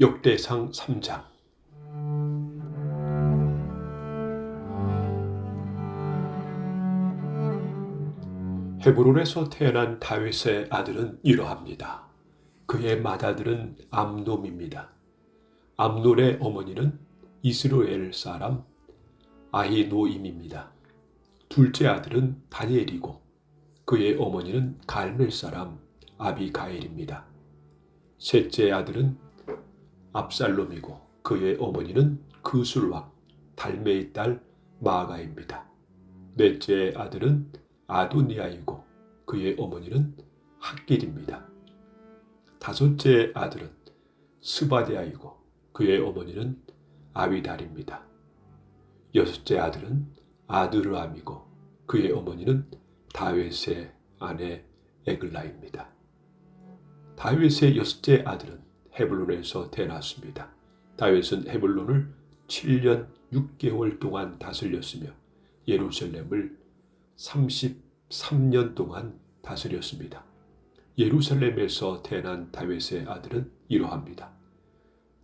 역대상 3장 헤브론에서 태어난 다윗의 아들은 이러합니다. 그의 맏아들은 암놈입니다. 암놀의 어머니는 이스라엘 사람 아히노임입니다. 둘째 아들은 다니엘이고 그의 어머니는 갈멜 사람 아비가엘입니다. 셋째 아들은 압살롬이고 그의 어머니는 그술왕 달메의 딸 마가입니다. 넷째 아들은 아도니아이고 그의 어머니는 학길입니다. 다섯째 아들은 스바데아이고 그의 어머니는 아비달입니다. 여섯째 아들은 아드르암이고 그의 어머니는 다윗의 아내 에글라입니다. 다윗의 여섯째 아들은 헤블론에서 태어났습니다. 다윗은 헤블론을 7년 6개월 동안 다스렸으며 예루살렘을 33년 동안 다스렸습니다. 예루살렘에서 태어난 다윗의 아들은 이러합니다.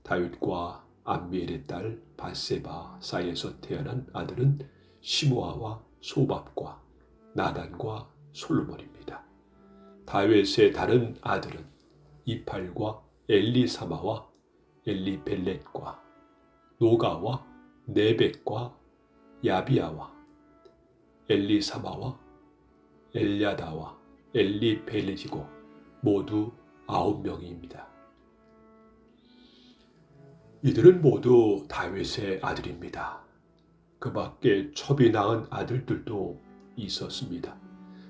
다윗과 암미엘의 딸 바세바 사이에서 태어난 아들은 시므아와 소밥과 나단과 솔로몬입니다. 다윗의 다른 아들은 이팔과 엘리사마와 엘리벨렛과 노가와 네벡과 야비아와 엘리사마와 엘야다와 엘리벨렛이고 모두 아홉 명입니다. 이들은 모두 다윗의 아들입니다. 그 밖에 첩이 낳은 아들들도 있었습니다.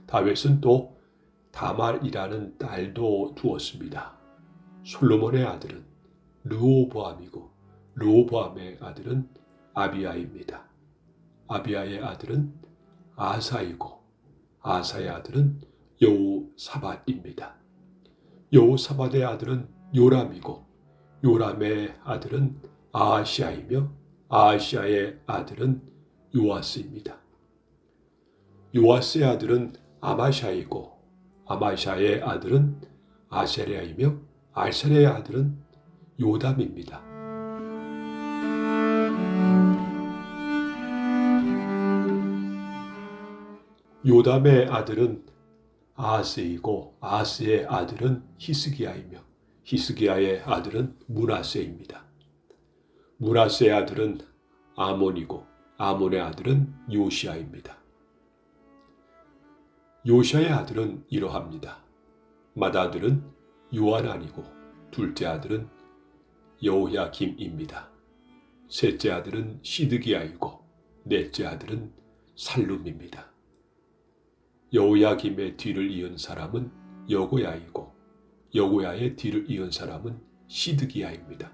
다윗은 또 다말이라는 딸도 두었습니다. 솔로몬의 아들은 르호보암이고 르호보암의 아들은 아비아입니다. 아비아의 아들은 아사이고 아사의 아들은 여우사밧입니다. 여우사밧의 아들은 요람이고 요람의 아들은 아시아이며 아시아의 아들은 요아스입니다. 요아스의 아들은 아마샤이고 아마샤의 아들은 아세레아이며 아세레의 아들은 요담입니다. 요담의 아들은 아스이고 아스의 아들은 히스기야이며 히스기야의 아들은 무라세입니다. 무라세의 아들은 아몬이고 아몬의 아들은 요시아입니다. 요시아의 아들은 이러합니다. 맏아들은 요한안이고 둘째 아들은 여호야김입니다. 셋째 아들은 시드기야이고 넷째 아들은 살룸입니다. 여호야김의 뒤를 이은 사람은 여고야이고 여고야의 뒤를 이은 사람은 시드기야입니다.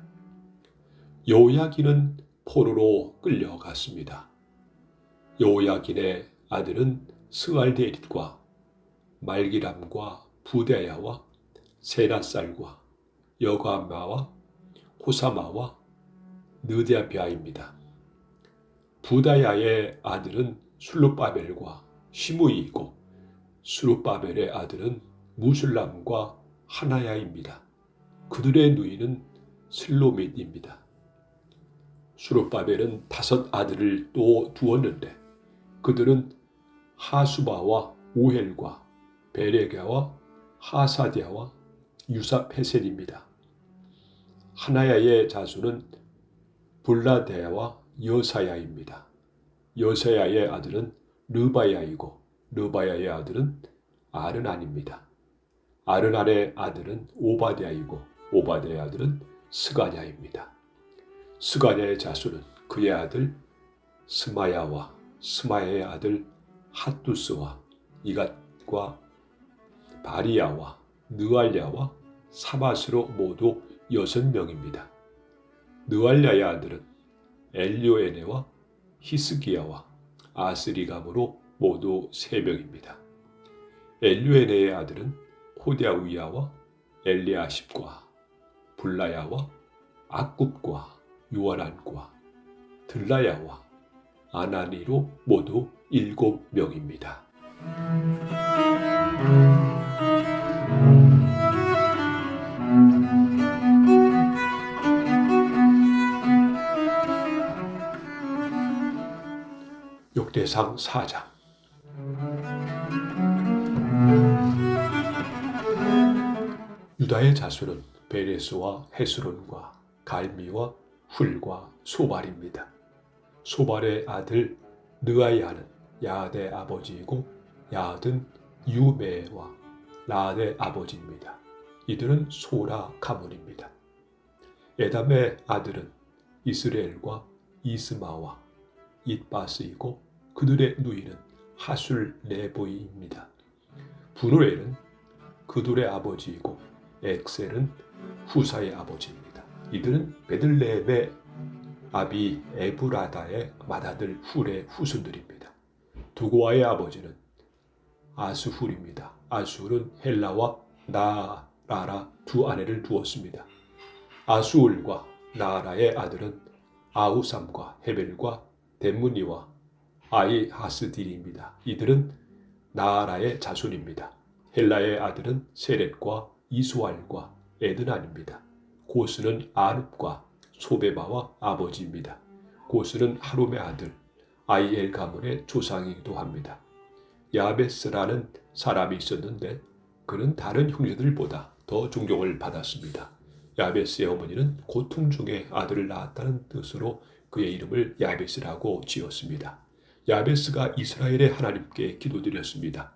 여호야긴은 포로로 끌려갔습니다. 여호야긴의 아들은 스알데릿과 말기람과 부데야와 세나살과 여가마와 호사마와 느데비아입니다. 부다야의 아들은 술루바벨과 시무이이고 수르바벨의 아들은 무술람과 하나야입니다. 그들의 누이는 슬로밋입니다. 수르바벨은 다섯 아들을 또 두었는데 그들은 하수바와 오헬과 베레가와 하사디아와 유사페셀입니다. 하나야의 자수는 불라데아와 여사야입니다. 여사야의 아들은 르바야이고 르바야의 아들은 아르난입니다. 아르난의 아들은 오바댜이고 오바댜의 아들은 스가냐입니다. 스가냐의 자수는 그의 아들 스마야와 스마야의 아들 핫두스와 이갓과 바리야와 느알야와 사바스로 모두 여섯 명입니다. 느알야의 아들은 엘리오에네와 히스기야와 아스리감으로 모두 세 명입니다. 엘류에네의 아들은 호디아우야와 엘리아십과 불라야와 악굽과 요아란과 들라야와 아나니로 모두 일곱 명입니다. 계상 4장 유다의 자손은 베레스와 헤스론과 갈미와 훌과 소발입니다. 소발의 아들 느아이아는 야드의 아버지이고 야드는 유메와 라드의 아버지입니다. 이들은 소라 가문입니다. 에담의 아들은 이스라엘과 이스마와 잇바스이고 그들의 누이는 하술 레보이입니다. 분노엘은 그들의 아버지이고 엑셀은 후사의 아버지입니다. 이들은 베들레헴의 아비 에브라다의 맏아들 훌의 후손들입니다. 두고아의 아버지는 아스훌입니다. 아스훌은 헬라와 나라라 두 아내를 두었습니다. 아수울과 나라의 아들은 아우삼과 헤벨과 덴무니와 아이 하스딜입니다. 이들은 나라의 자손입니다. 헬라의 아들은 세렛과 이수알과 에드난입니다. 고스는 아룹과 소베바와 아버지입니다. 고스는 하룸의 아들 아이엘 가문의 조상이기도 합니다. 야베스라는 사람이 있었는데 그는 다른 형제들보다 더 존경을 받았습니다. 야베스의 어머니는 고통 중에 아들을 낳았다는 뜻으로 그의 이름을 야베스라고 지었습니다. 야베스가 이스라엘의 하나님께 기도드렸습니다.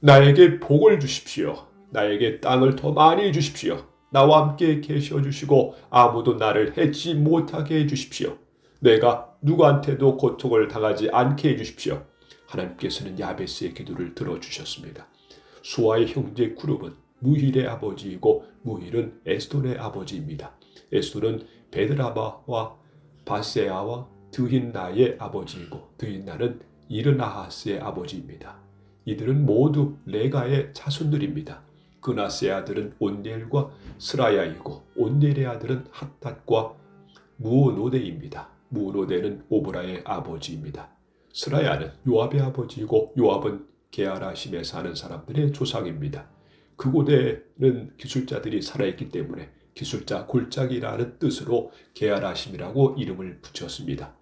나에게 복을 주십시오. 나에게 땅을 더 많이 주십시오. 나와 함께 계셔 주시고 아무도 나를 해치 못하게 해 주십시오. 내가 누구한테도 고통을 당하지 않게 해 주십시오. 하나님께서는 야베스의 기도를 들어주셨습니다. 수아의 형제 그룹은 무힐의 아버지이고 무힐은 에스돈의 아버지입니다. 에스돈은 베드라바와 바세아와 드힌나의 아버지이고 드힌나는 이르나하스의 아버지입니다. 이들은 모두 레가의 자손들입니다. 그나스의 아들은 온넬과 스라야이고 온넬의 아들은 핫tat과 무노데입니다. 무노데는 오브라의 아버지입니다. 스라야는 요압의 아버지이고 요압은 게하라심에 사는 사람들의 조상입니다. 그곳에는 기술자들이 살아있기 때문에 기술자 골짜기라는 뜻으로 게하라심이라고 이름을 붙였습니다.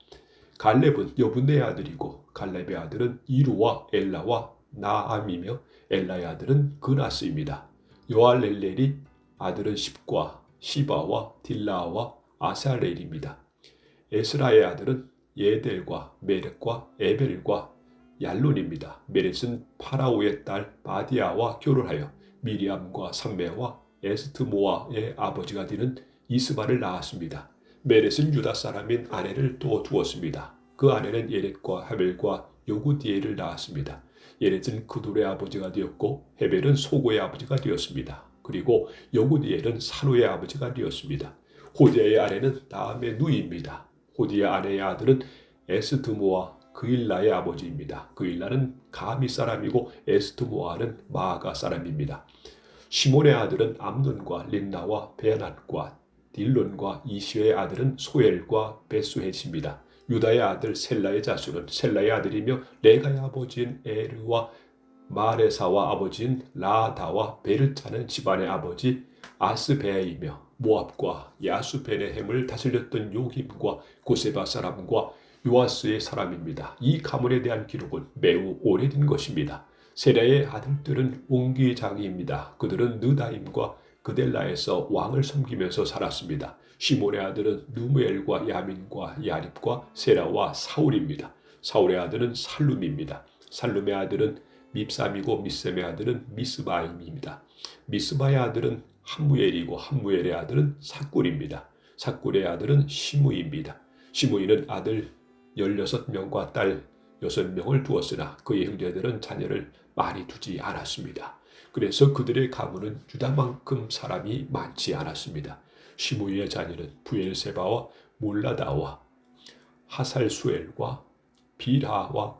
갈렙은 여분의 아들이고 갈렙의 아들은 이루와 엘라와 나암이며 엘라의 아들은 그나스입니다. 요알렐렐이 아들은 십과 시바와 딜라와 아사렐입니다. 에스라의 아들은 예델과 메렉과 에벨과 얄론입니다. 메렛은 파라오의 딸 바디아와 결혼하여 미리암과 삼매와 에스트모아의 아버지가 되는 이스바를 낳았습니다. 메렛은 유다 사람인 아내를 또 두었습니다. 그 아내는 예렛과 하벨과 요구디엘을 낳았습니다. 예렛은 그둘의 아버지가 되었고 헤벨은 소고의 아버지가 되었습니다. 그리고 요구디엘은 사로의 아버지가 되었습니다. 호디아의 아내는 다음의 누이입니다. 호디의 아내의 아들은 에스드모아 그일라의 아버지입니다. 그일라는 가미 사람이고 에스드모아는 마가 사람입니다. 시몬의 아들은 암논과 린나와 베아낫과 딜론과 이시의 아들은 소엘과 베수헷입니다. 유다의 아들 셀라의 자손은 셀라의 아들이며 레가의 아버지인 에르와 마레사와 아버지인 라다와 베르차는 집안의 아버지 아스베이며 모압과 야수베네햄을 다스렸던 요김과 고세바 사람과 요아스의 사람입니다. 이 가문에 대한 기록은 매우 오래된 것입니다. 세라의 아들들은 옹기장이입니다. 그들은 느다임과 그델라에서 왕을 섬기면서 살았습니다. 시몬의 아들은 누무엘과 야민과 야립과 세라와 사울입니다. 사울의 아들은 살룸입니다. 살룸의 아들은 밉삼이고 미셈의 아들은 미스바임입니다. 미스바의 아들은 함무엘이고 함무엘의 아들은 사꿀입니다. 사꿀의 아들은 시무입니다. 시무이는 아들 16명과 딸 6명을 두었으나 그의 형제들은 자녀를 많이 두지 않았습니다. 그래서 그들의 가문은 유다만큼 사람이 많지 않았습니다. 시무이의 자녀는 부엘세바와 몰라다와 하살수엘과 비라와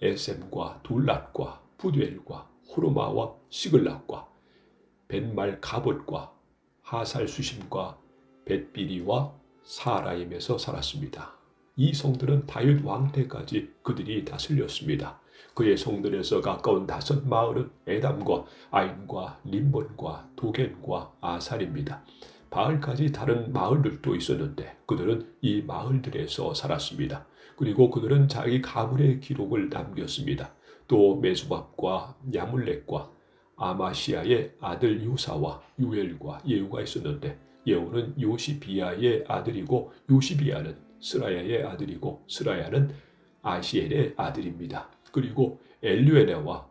에셈과 둘랏과 부두엘과 호르마와 시글락과 벤말 가봇과 하살수심과 벳비리와 사라임에서 살았습니다. 이 성들은 다윗 왕 때까지 그들이 다스렸습니다. 그의 성들에서 가까운 다섯 마을은 에담과 아인과 림본과 도겐과 아살입니다. 바알까지 다른 마을들도 있었는데 그들은 이 마을들에서 살았습니다. 그리고 그들은 자기 가문의 기록을 남겼습니다. 또 메수밥과 야물렉과 아마시아의 아들 요사와 유엘과 예후가 있었는데 예후는 요시비아의 아들이고 요시비아는 스라야의 아들이고 스라야는 아시엘의 아들입니다. 그리고 엘류에네와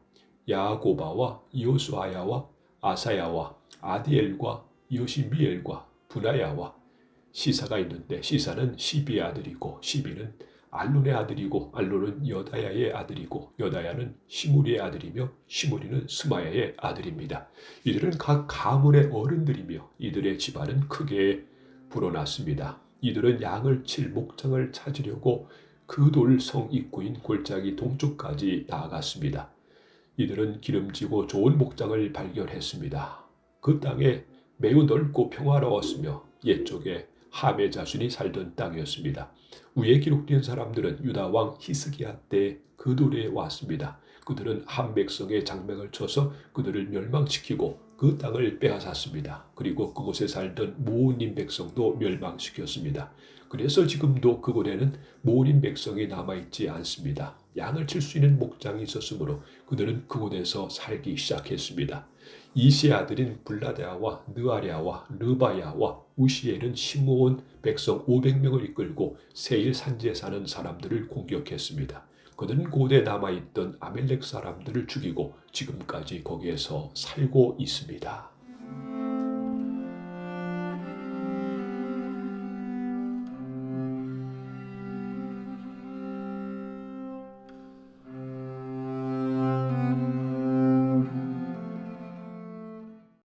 야고바와 요수아야와 아사야와 아디엘과 요시미엘과 분하야와 시사가 있는데 시사는 시비의 아들이고 시비는 알론의 아들이고 알론은 여다야의 아들이고 여다야는 시무리의 아들이며 시무리는 스마야의 아들입니다. 이들은 각 가문의 어른들이며 이들의 집안은 크게 불어났습니다. 이들은 양을 칠 목장을 찾으려고 그돌성 입구인 골짜기 동쪽까지 나아갔습니다. 이들은 기름지고 좋은 목장을 발견했습니다. 그 땅에 매우 넓고 평화로웠으며 옛쪽에 함의 자손이 살던 땅이었습니다. 위에 기록된 사람들은 유다 왕 히스기야 때 그 돌에 왔습니다. 그들은 한 백성의 장맥을 쳐서 그들을 멸망시키고 그 땅을 빼앗았습니다. 그리고 그곳에 살던 모님 백성도 멸망시켰습니다. 그래서 지금도 그곳에는 모림 백성이 남아있지 않습니다. 양을 칠 수 있는 목장이 있었으므로 그들은 그곳에서 살기 시작했습니다. 이시의 아들인 블라데아와 느아랴와 르바야와 우시엘은 심모온 백성 500명을 이끌고 세일 산지에 사는 사람들을 공격했습니다. 그들은 고대 남아있던 아멜렉 사람들을 죽이고 지금까지 거기에서 살고 있습니다.